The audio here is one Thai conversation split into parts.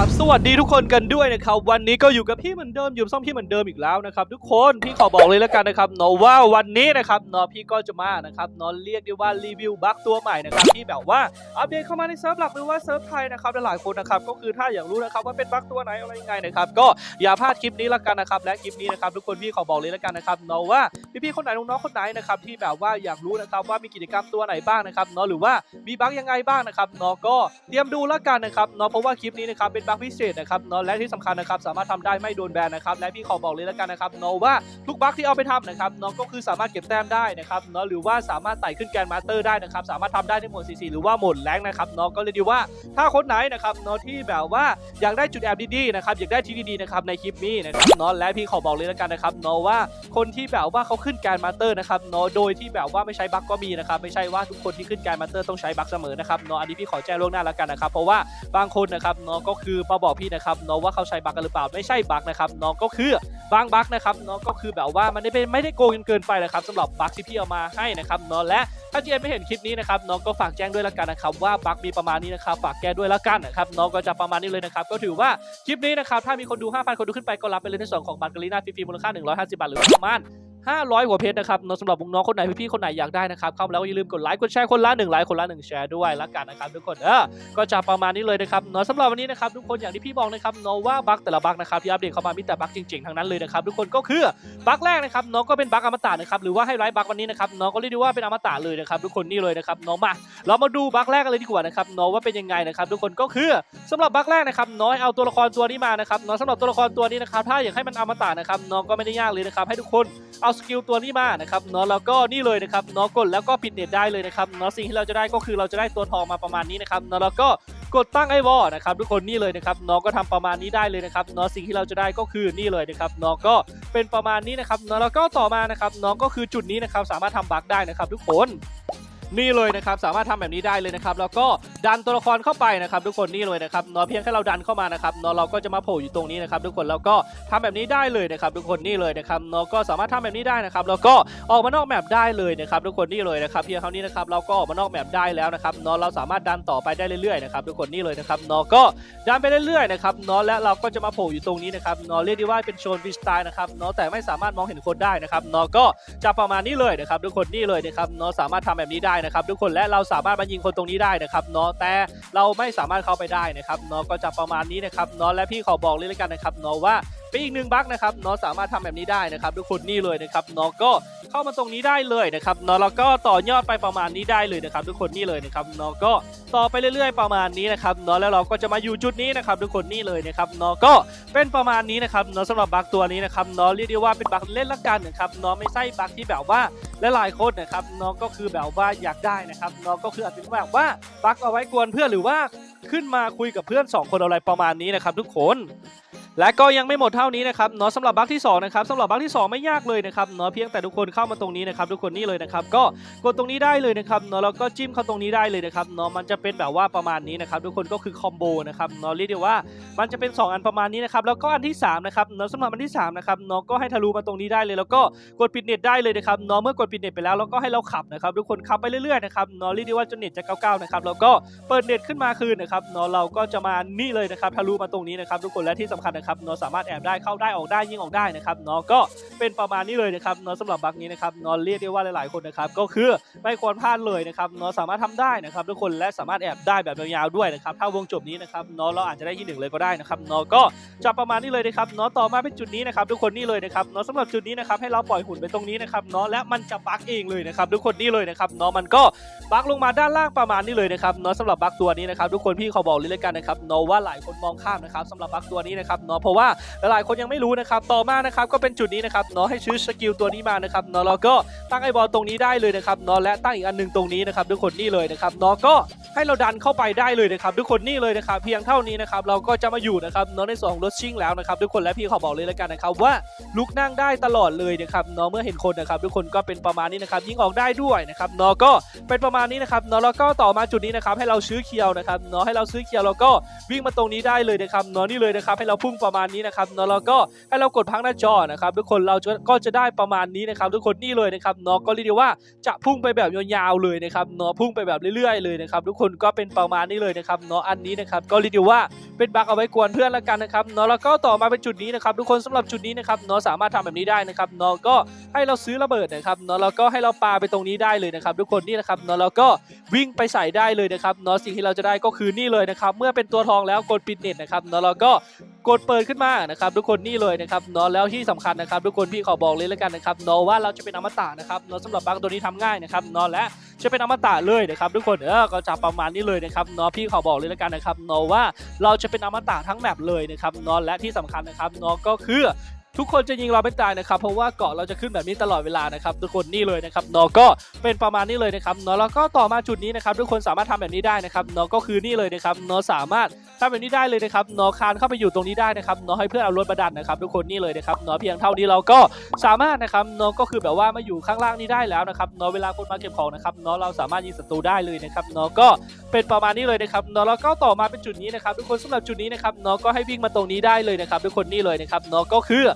ราบสวัสดีทุกคนกันด้วยนะครับ วันนี้ก็อยู่กับพี่เหมือนเดิมอยู่ซ่อมพี่เหมือนเดิมอีกแล้วนะครับ ทุกคนพี่ขอบอกเลยแล้วกันนะครับเนาะว่าวันนี้นะครับเนาะพี่ก็จะมานะครับเนาะเรียกได้ว่ารีวิวบั๊กตัวใหม่นะครับที่แบบว่าอัปเดตเข้ามาในเซิร์ฟหลักหรือว่าเซิร์ฟไทยนะครับหลายคนนะครับก็คือถ้าอยากรู้นะครับว่าเป็นบั๊กตัวไหนอะไรยังไงนะครับก็อย่าพลาดคลิปนี้ละกันนะครับและคลิปนี้นะครับทุกคนพี่ขอบอกเลยแล้วกันนะครับเนาะว่าพี่ๆคนไหนน้องๆคนไหนนะครับที่แบบว่าอยากรู้นะครับว่ามีกิจกรรมตัวไหนบ้างนะครับเนาะหรือว่ามีบั๊กยังไงบ้างนะครับเนาะก็เตรียมดูแล้วกันนะครับเนาะเพราะว่าคลิปนี้นะครับเป็นบั๊กพิเศษนะครับเนาะและที่สำคัญนะครับสามารถทำได้ไม่โดนแบนนะครับและพี่ขอบอกเลยแล้วกันนะครับเนาะว่าทุกบั๊กที่เอาไปทำนะครับเนาะก็คือสามารถเก็บแต้มได้นะครับเนาะหรือว่าสามารถไต่ขึ้นแกนมาสเตอร์ได้นะครับสามารถทำได้ในหมด CC หรือว่าหมดแรงนะครับเนาะก็เลยดีว่าถ้าคนไหนนะครับเนาะที่แบบว่าอยากได้จุดแอบดีๆนะครับอยากได้ทีดีๆนะครับในคลิปนี้นะครับเนาะและพี่ขอบอกเลยแล้วกันนะครับเนาะว่าคนที่แบบว่าเขาขึ้นแกนมาสเตอร์นะครับเนาะโดยที่แบบว่าไม่ใช้บั๊กก็มีนะครับไม่ใช่ว่าทุกคนที่ขึ้นแกนมาสเตอร์ต้องใช้บั๊กเสมอนะครับเนาะอันนี้พี่ขอแจ้งล่วงหน้าแล้วกันนะครับเพราะว่าบางคนนะครับเนาะก็คือมาบอกพี่นะครับเนาะว่าเขาใช้บั๊กกันหรือเปล่าไม่ใช่บั๊กนะครับเนาะก็คือบางบั๊กนะครับเนาะก็คือแบบว่ามันไม่ได้ไม่ได้โกงจนเกินไปนะครับสำหรับบั๊กที่พี่เอามาให้นะครับเนาะและถ้าเจนไม่เห็นคลิปนี้นะครับเนาะก็ฝากแจ้งด้วยล้วกันนะครับว่าบั๊กมีประมาณนี้นะครับฝากแก้ด้วยล้วกันนะครับเนาะก็จะประมาณนี้เลยนะครับก็ถือว่าคลิปนี้นะครับถ้ามีคนดู 5,000 คนดูขึ้นไปก็รับไปเลยในส่วนของบัตรกรีนาฟรีๆมูลค่า 150 บาทหรือประมาณ 500 หัวเพชรนะครับสำหรับน้องคนไหนพี่ๆคนไหนอยากได้นะครับเข้ามาแล้วอย่าลืมกดไลค์กดแชร์คนละ1ไลค์คนละ1แชร์ด้วยละกันนะครับทุกคนเออก็จะประมาณนี้เลยนะครับเนาะสำหรับวันนี้นะครับทุกคนอย่างที่พี่บอกนะครับเนาะว่าบั๊กแต่ละบั๊กนะครับที่อัปเดตเข้ามามีแต่บั๊กจริงๆทั้งนั้นเลยนะครับทุกคนก็คือบั๊กแรกนะครับเนาะก็เป็นบั๊กอมตะนะครับหรือว่าให้ไลฟ์บั๊กวันนี้นะครับเนาะก็เรียกได้ว่าเป็นอมตะเลยนะครับทุกคนนี่เลยนะครับเนาะมาเรามาดูบั๊กแรกกันเลยดีกว่านะครับเนาะว่าเป็นยังไงนะครับทุกคนก็คือสำหรับบั๊กแรกนะครับเนาะเอาตัวละครตัวนี้มานะครับเนาะสำหรับตัวละครตัวนี้นะครับถ้าอยากให้มันอมตะนะครับเนาะก็ไม่ได้ยากเลยนะครับให้ทุกคนเอาสกิลตัวนี้มานะครับเนาะแล้วก็นี่เลยนะครับเนาะกดแล้วก็ปิดเน็ตได้เลยนะครับเนาะสิ่งที่เราจะได้ก็คือเราจะได้ตัวทองมาประมาณนี้นะครับเนาะแล้วก็กดตั้งไอวอลนะครับทุกคนนี่เลยนะครับเนาะก็ทำประมาณนี้ได้เลยนะครับเนาะสิ่งที่เราจะได้ก็คือนี่เลยนะครับเนาะก็เป็นประมาณนี้นะครับเนาะแล้วก็ต่อมานะครับเนาะก็คือจุดนี้นะครับสามารถทำบั๊กได้นะครับทุกคน นี่เลยนะครับสามารถทำแบบนี้ได้เลยนะครับแล้วก็ดันตัวละครเข้าไปนะครับทุกคนนี่เลยนะครับเนาะเพียงแค่เราดันเข้ามานะครับเนาะเราก็จะมาโผล่อยู่ตรงนี้นะครับทุกคนแล้วก็ทำแบบนี้ได้เลยนะครับทุกคนนี่เลยนะครับเนาะก็สามารถทำแบบนี้ได้นะครับแล้วก็ออกมานอกแมปได้เลยนะครับทุกคนนี่เลยนะครับเพียงเท่านี้นะครับเราก็ออกมานอกแมปได้แล้วนะครับเนาะเราสามารถดันต่อไปได้เรื่อยๆนะครับทุกคนนี่เลยนะครับเนาะก็ดันไปเรื่อยๆนะครับเนาะและเราก็จะมาโผล่อยู่ตรงนี้นะครับเนาะเรียกได้ว่าเป็นโซนฟรีสไตล์นะครับเนาะแต่ไม่สามารถมองเห็นคนได้นะครับเนาะก็จะประมาณนี้เลยนะครับทุกคนนี่เลยนะครับเนาะสามารถทำแบบนี้ได้นะครับทุกคนและเราสามารถมายิงคนตรงนี้ได้นะครับเนาะแต่เราไม่สามารถเข้าไปได้นะครับเนาะก็จะประมาณนี้นะครับเนาะและพี่ขอบอกเลยแล้วกันนะครับเนาะว่า เป็นอีกหนึ่งบั๊กนะครับเนาะสามารถทำแบบนี้ได้นะครับทุกคนนี่เลยนะครับเนาะก็เข้ามาตรงนี้ได้เลยนะครับเนาะแล้วก็ต่อยอดไปประมาณนี้ได้เลยนะครับ ทุกคนนี่เลยนะครับเนาะก็ต่อไปเรื่อยๆ ประมาณนี้นะครับเนาะแล้วเราก็จะมาอยู่จุดนี้นะครับ ทุกคนนี่เลยนะครับเนาะก็เป็นประมาณนี้นะครับเนาะสำหรับบั๊กตัวนี้นะครับเนาะเรียกได้ว่าเป็นบั๊กเล่นละกันนะครับเนาะไม่ใช่บั๊กที่แบบว่าและหลายคนนะครับน้องก็คือแบบว่าอยากได้นะครับน้องก็คืออาจจะแบบว่าบักเอาไว้กวนเพื่อนหรือว่าขึ้นมาคุยกับเพื่อน 2 คนอะไรประมาณนี้นะครับ ทุกคน และก็ยังไม่หมดเท่านี้นะครับเนาะสำหรับบัคที่2นะครับสำหรับบัคที่ 2 ไม่ยากเลยนะครับเนาะเพียงแต่ทุกคนเข้ามาตรงนี้นะครับทุกคนนี่เลยนะครับก็กดตรงนี้ได้เลยนะครับเนาะแล้วก็จิ้มเข้าตรงนี้ได้เลยนะครับเนาะมันจะเป็นแบบว่าประมาณนี้นะครับทุกคนก็คือคอมโบนะครับเนาะเรียกได้ว่ามันจะเป็น 2 อันประมาณนี้นะครับแล้วก็อันที่3นะครับเนาะสำหรับอันที่3นะครับเนาะก็ให้ทะลุมาตรงนี้ได้เลย แล้วก็กดปิดเน็ตได้เลยนะครับเนาะเมื่อกดปิดเน็ตไปแล้วแล้วก็ให้เราขับนะครับทุกคนขับไปเรื่อยๆนะครับเนาะเรียกได้ว่าจนเน็ตจะ99นะครับแล้วก็เปิดเน็ตขึ้นมาคืนนะครับเนาะเราก็จะมานี่เลยนะครับทะลุมาตรงนี้นะครับทุกคนและที่สำคัญนะครับเนาะสามารถแอบได้เข้าได้ออกได้ยิงออกได้นะครับเนาะก็เป็นประมาณนี้เลยนะครับเนาะสำหรับบัคนี้นะครับเนาะเรียกได้ว่าหลายๆคนนะครับก็คือไม่ควรพลาดเลยนะครับเนาะสามารถทำได้นะครับทุกคนและสามารถแอบได้แบบยาวๆด้วยนะครับถ้าวงจบนี้นะครับเนาะเราอาจจะได้ที่หนึ่งเลยก็ได้นะครับเนาะก็จะประมาณนี้เลยนะครับเนาะต่อมาเป็นจุดนี้นะครับทุกคนนี่เลยนะครับเนาะสำหรับจุดนี้นะครับให้เราปล่อยหุ่นไปตรงนี้นะครับเนาะและมันจะบักเองเลยนะครับทุกคนนี่เลยนะครับเนาะมันก็บักลงมาด้านล่างประมาณนี้เลยนะครับเนาะสำหรับบักตัวนี้นะครับทุกคนพี่ขอบอกเลยเลยกันนะครับเนาะว่าหลายคนมองข้ามนะครับสำหรับบักตัวนี้นะครับเนาะเพราะว่าหลายๆคนยังไม่รู้นะครับต่อมานะครับก็เป็นจุดนี้นะครับเนาะให้ชื่อสกิลตัวนี้มานะครับเนาะแล้วก็ตั้งไอบอลตรงนี้ได้เลยนะครับเนาะและตั้งอีกอันหนึงตรงนี้นะครับทุกคนนี่เลยนะครับเนาะก็ให้เราดันเข้าไปได้เลยนะครับทุกคนนี่เลยนะครับเพียงเท่านี้นะครับเราก็จะมาอยู่นะครับเนาะในส่วนของรถชิ่งแล้วนะครับทุกคนและพี่ขอบอกเลยแล้วกันนะครับว่าลุกนั่งได้ตลอดเลยนะครับเนาะเมื่อเห็นคนนะครับทุกคนก็เป็นประมาณนี้นะครับยิงออกได้ด้วยนะครับเนาะก็เป็นประมาณนี้นะครับเนาะแล้วก็ต่อมาจุดนี้นะครับให้เราซื้อเคียวนะครับเนาะให้เราซื้อเคียวแล้วก็วิ่งมาตรงนี้ได้เลยนะครับเนาะนี่เลยนะครับให้เราพุ่งประมาณนี้นะครับเนาะแล้วก็ให้เรากดพักหน้าจอนะครับทุกคนเราก็จะได้ประมาณนี้นะครับทุกคนนี่เลยนะครับเนาะก็เรียกว่าจะพุ่งไปแบบยาวๆเลยนะครับเนาะพุ่งไปแบบเรื่อยๆเลยนะครับทุกคนก็เป็นประมาณนี้เลยนะครับเนาะอันนี้นะครับก็เรียกได้ว่าเป็นบั๊กเอาไว้กวนเพื่อนละกันนะครับเนาะแล้วก็ต่อมาเป็นจุดนี้นะครับทุกคนสำหรับจุดนี้นะครับเนาะสามารถทำแบบนี้ได้นะครับเนาะก็ให้เราซื้อระเบิดนะครับเนาะแล้วก็ให้เราปาไปตรงนี้ได้เลยนะครับทุกคนนี่นะครับเนาะแล้วก็วิ่งไปใส่ได้เลยนะครับเนาะสิ่งที่เราจะได้ก็คือนี่เลยนะครับเมื่อเป็นตัวทองแล้วกดปิดเน็ตนะครับเนาะแล้วก็กดเปิดขึ้นมานะครับทุกคนนี่เลยนะครับเนาะแล้วที่สำคัญนะครับทุกคนพี่ขอบอกเลยแล้วกันนะครับเนาะว่าเราจะเป็นอมตะนะครับเนาะสำหรับบั๊กตัวนี้ทำง่ายนะครับเนาะและ จะเป็นอมตะเลยนะครับทุกคนเออก็จะประมาณนี้เลยนะครับเนาะพี่ขอบอกเลยแล้วกันนะครับเนาะว่าเราจะเป็นอมตะทั้งแมปเลยนะครับเนาะและที่สำคัญนะครับเนาะก็คือ ทุกคนจะยิงเราไม่ตายนะครับเพราะว่าเกาะเราจะขึ้นแบบนี้ตลอดเวลานะครับทุกคนนี่เลยนะครับเนาะก็เป็นประมาณนี้เลยนะครับเนาะแล้วก็ต่อมาจุดนี้นะครับทุกคนสามารถทำแบบนี้ได้นะครับเนาะก็คือนี่เลยนะครับเนาะสามารถทำแบบนี้ได้เลยนะครับเนาะคานเข้าไปอยู่ตรงนี้ได้นะครับเนาะให้เพื่อนเอารถมาดันนะครับทุกคนนี่เลยนะครับเนาะเพียงเท่านี้เราก็สามารถนะครับเนาะก็คือแบบว่ามาอยู่ข้างล่างนี้ได้แล้วนะครับเนาะเวลาคนมาเก็บของนะครับเนาะเราสามารถยิงศัตรูได้เลยนะครับเนาะก็เป็นประมาณนี้เลยนะครับเนาะแล้วก็ต่อมาเป็นจุดนี้นะครับทุกคนสำหรับจุดนี้นะครับนาะก็ให้วิ่งมาตรงนี้ได้เลยนะครับทุกคนนี่เลยนะครับนาะก็คือ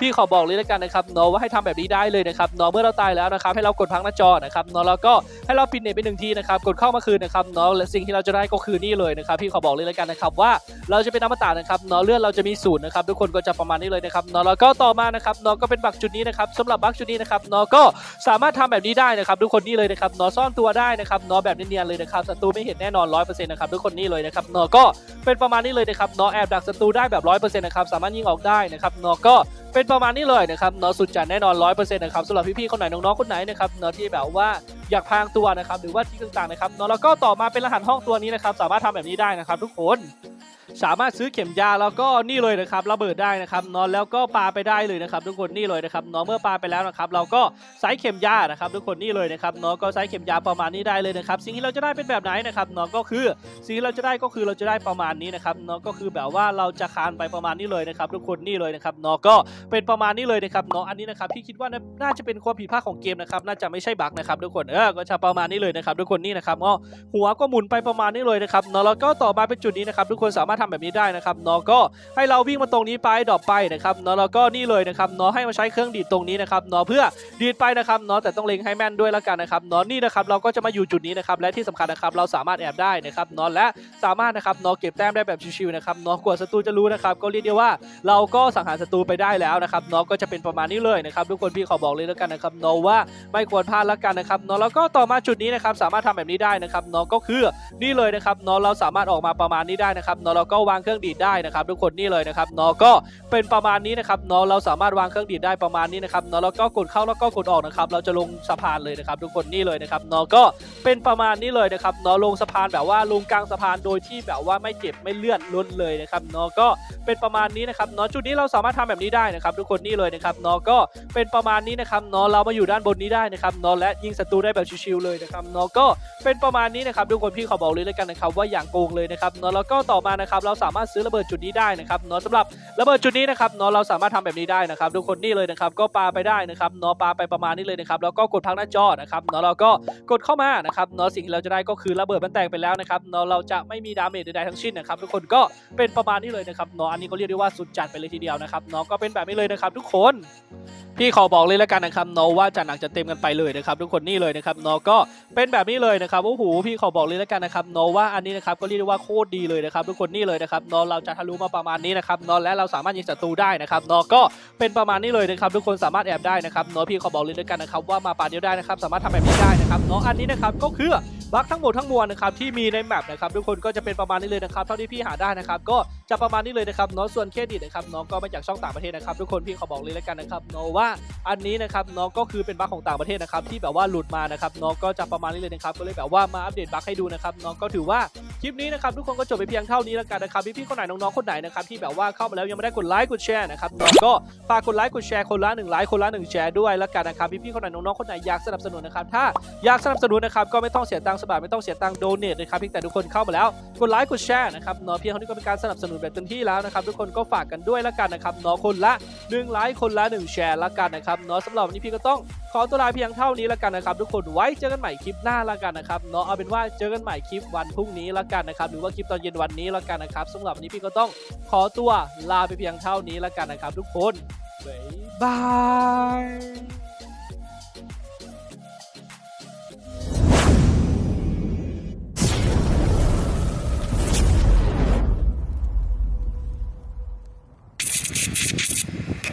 พี่ขอบอกเลยแล้วกันนะครับเนาะว่าให้ทำแบบนี้ได้เลยนะครับเนาะเมื่อเราตายแล้วนะครับให้เรากดพักหน้าจอนะครับเนาะแล้วก็ให้เราปิดเน็ตไปหนึ่งทีนะครับกดเข้ามาคืนนะครับเนาะและสิ่งที่เราจะได้ก็คือนี่เลยนะครับพี่ขอบอกเลยแล้วกันนะครับว่าเราจะเป็นอมตะนะครับเนาะเลือดเราจะมีศูนย์นะครับทุกคนก็จะประมาณนี้เลยนะครับเนาะแล้วก็ต่อมานะครับเนาะก็เป็นบักจุดนี้นะครับสำหรับบักจุดนี้นะครับเนาะก็สามารถทำแบบนี้ได้นะครับทุกคนนี่เลยนะครับเนาะซ่อนตัวได้นะครับเนาะแบบเนียนๆเลยนะครับศัตรูไม่เห็นแน่นอน100%นะครับทุกคนนี่เลยนะครับเนาะก็เป็นประมาณนี้เลยนะครับเนาะแอบดักศัตรูได้แบบ100%นะครับสามารถยิงออกได้นะครับเนาะก็เป็นประมาณนี้เลยนะครับเนาะสุดจัดแน่นอนร้อยเปอร์เซ็นต์นะครับสำหรับพี่ๆคนไหนน้องๆคนไหนนะครับเนาะที่แบบว่าอยากพางตัวนะครับหรือว่าที่ต่างๆนะครับเนาะแล้วก็ต่อมาเป็นรหัสห้องตัวนี้นะครับ สามารถทำแบบนี้ได้นะครับ ทุกคนสามารถซื้อเข็มยาแล้วก็นี่เลยนะครับระเบิดได้นะครับนาะแล้วก็ปาไปได้เลยนะครับ ทุกคนนี่เลยนะครับนาะเมื่อปาไปแล้วนะครับ เราก็ใช้เข็มยานะครับ ทุกคนนี่เลยนะครับนาะก็ใช้เข็มยาประมาณนี้ได้เลยนะครับ สิ่งที่เราจะได้เป็นแบบไหนนะครับนาะก็คือสิ่งที่เราจะได้ก็คือเราจะได้ประมาณนี้นะครับนาะก็คือแบบว่าเราจะคานไปประมาณนี้เลยนะครับ ทุกคนนี่เลยนะครับนาะก็เป็นประมาณนี้เลยนะครับนาะอันนี้นะครับพี่คิดว่าน่าจะเป็นความผิดพลาดของเกมนะครับน่าจะไม่ใช่บั๊กนะครับทุกคนเออก็จะประมาณนี้เลยนะครับทุกคนนี่นะครับก็หัวก็หมุนไปประมาณนี้เลยนะครับเนาะแล้วก็ต่อมาเป็นจุดนี้นะครับทุกคนสามารถทำแบบนี้ได้นะครับเนาะก็ให้เราวิ่งมาตรงนี้ไปดรอปไปนะครับเนาะแล้วก็นี่เลยนะครับเนาะให้มาใช้เครื่องดีดตรงนี้นะครับเนาะเพื่อดีดไปนะครับเนาะแต่ต้องเล็งให้แม่นด้วยและกันนะครับเนาะนี่นะครับเราก็จะมาอยู่จุดนี้นะครับและที่สำคัญนะครับเราสามารถแอบได้นะครับเนาะและสามารถนะครับเนาะเก็บแต้มได้แบบชิวๆนะครับเนาะกว่าศัตรูจะรู้นะครับก็เรียกได้ว่าเราก็สังหารศัตรูไปได้แล้วนะครับเนาะก็จะเป็นประมาณนี้เลยนะครับทุกคนพี่ขอบอกเลยแล้วกันนะครับเนาะว่าไม่ควรพลาดแล้วกันนะครับเนาะแล้วก็ต่อมาจุดนี้นะครับสามารถทำแบบนี้ได้นะครับเนาะก็คือนี่เลยนะครับเนาะเราสามารถออกมาประมาณนี้ได้นะครับเนาะเราก็วางเครื่องดีดได้นะครับทุกคนนี่เลยนะครับเนาะก็เป็นประมาณนี้นะครับเนาะเราสามารถวางเครื่องดีดได้ประมาณนี้นะครับนาะแล้วก็กดเข้าแล้วก็กดออกนะครับเราจะลงสะพานเลยนะครับทุกคนนี่เลยนะครับเนาะก็เป็นประมาณนี้เลยนะครับเนาะลงสะพานแบบว่าลงกลางสะพานโดยที่แบบว่าไม่เจ็บไม่เลื่อนล้นเลยนะครับเนาะก็เป็นประมาณนี้นะครับเนาะจุดนี้เราสามารถทำแบบนี้ได้นะครับทุกคนนี่เลยนะครับเนาะก็เป็นประมาณนี้นะครับเนาะเรามาอยู่ด้านบนนี้ได้นะครับเนาะและยิงศัตรูได้แบบชิวๆเลยนะครับเนาะก็เป็นประมาณนี้นะครับทุกคนพี่ขอบอกเลยแล้วกันนะครับว่าอย่างโกงเลยนะครับเนาะแล้วก็ต่อมานะครับเราสามารถซื้อระเบิดจุดนี้ได้นะครับเนาะสำหรับระเบิดจุดนี้นะครับเนาะเราสามารถทำแบบนี้ได้นะครับทุกคนนี่เลยนะครับก็ปาไปได้นะครับเนาะปาไปประมาณนี้เลยนะครับแล้วก็กดพักหน้าจอนะครับเนาะเราก็กดเข้ามานะครับเนาะสิ่งที่เราจะได้ก็คือระเบิดมันแตกไปแล้วนะครับเนาะเราจะไม่มีดาเมจใดๆทั้งสิ้นนะครับทุกคนก็เป็นประมาณนี้เลยนะครับเนาะอันนี้ก็เรียกได้ว่าสุดจัดไปเลยทีเดียวนะครับเนาะก็เป็นแบบนี้เลยนะครับทุกคน พี่ขอบอกเลยแล้วกันนะครับเนาะว่าจะหนักจะเต็มกันไปเลยนะครับทุกคนนี่เลยนะครับเนาะก็เป็นแบบนี้เลยนะครับโอ้โหพี่ขอบอกเลยแล้วกันนะครับเนาะว่าอันนี้นะครับก็เรียกได้ว่าโคตรดีเลยนะครับทุกคนนี่เลยนะครับเนาะเราจะทะลุมาประมาณนี้นะครับเนาะและเราสามารถยิงศัตรูได้นะครับเนาะก็เป็นประมาณนี้เลยนะครับทุกคนสามารถแอบได้นะครับเนาะพี่ขอบอกเลยแล้วกันนะครับว่ามาป่าเดียวได้นะครับสามารถทำแบบนี้ได้นะครับเนาะอันนี้นะครับก็คือบั๊กทั้งหมดทั้งมวลนะครับที่มีในแมปนะครับทุกคนก็จะเป็นประมาณนี้เลยนะครับเท่าที่พี่หาได้นะครับก็จะประมาณนี้เลยนะครับน้องส่วนเครดิตนะครับน้องก็มาจากช่องต่างประเทศนะครับทุกคนพี่ขอบอกเลยแล้วกันนะครับน้องว่าอันนี้นะครับน้องก็คือเป็นบั๊กของต่างประเทศนะครับที่แบบว่าหลุดมานะครับน้องก็จะประมาณนี้เลยนะครับก็เลยแบบว่ามาอัปเดตบั๊กให้ดูนะครับน้องก็ถือว่า ลิปนี้นะครับทุกคนก็จบไปเพียงเท่านี้แล้วกันนะครับพี่ๆคนไหนน้องๆคนไหนนะครับที่แบบว่าเข้ามาแล้วยังไม่ได้กดไลค์กดแชร์นะครับน้องก็ฝากกดไลค์กดแชร์คนละหนึ่งไลค์คนละหนึ่งแชร์ด้วยแล้วกันนะครับพี่ๆคนไหนน้องๆคนไหนอยากสนับสนุนนะครับถ้าอยากสนับสนุนนะครับก็ไม่ต้องเสียตังค์สบายไม่ต้องเสียตังค์โดเนทนะครับเพียงแต่ทุกคนเข้ามาแล้วกดไลค์กดแชร์นะครับเนาะเพียงเท่านี้ก็เป็นการสนับสนุนแบบเต็มที่แล้วนะครับทุกคนก็ฝากกันด้วยและกันนะครับเนาะคนละ1ไลค์คนละ1แชร์ละกันนะครับเนาะสำหรับวันนี้พี่ก็ต้องขอตัวลาเพียงเท่านี้ละกันนะครับทุกคนไว้เจอกันใหม่คลิปหน้าละกันนะครับเนาะเอาเป็นว่าเจอกันใหม่คลิปวันพรุ่งนี้ละกันนะครับหรือว่าคลิปตอนเย็นวันนี้ละกันนะครับสำหรับวันนี้พี่ก็ต้องขอตัวลาไปเพียงเท่านี้ละกันนะครับ ทุกคนบ๊ายบาย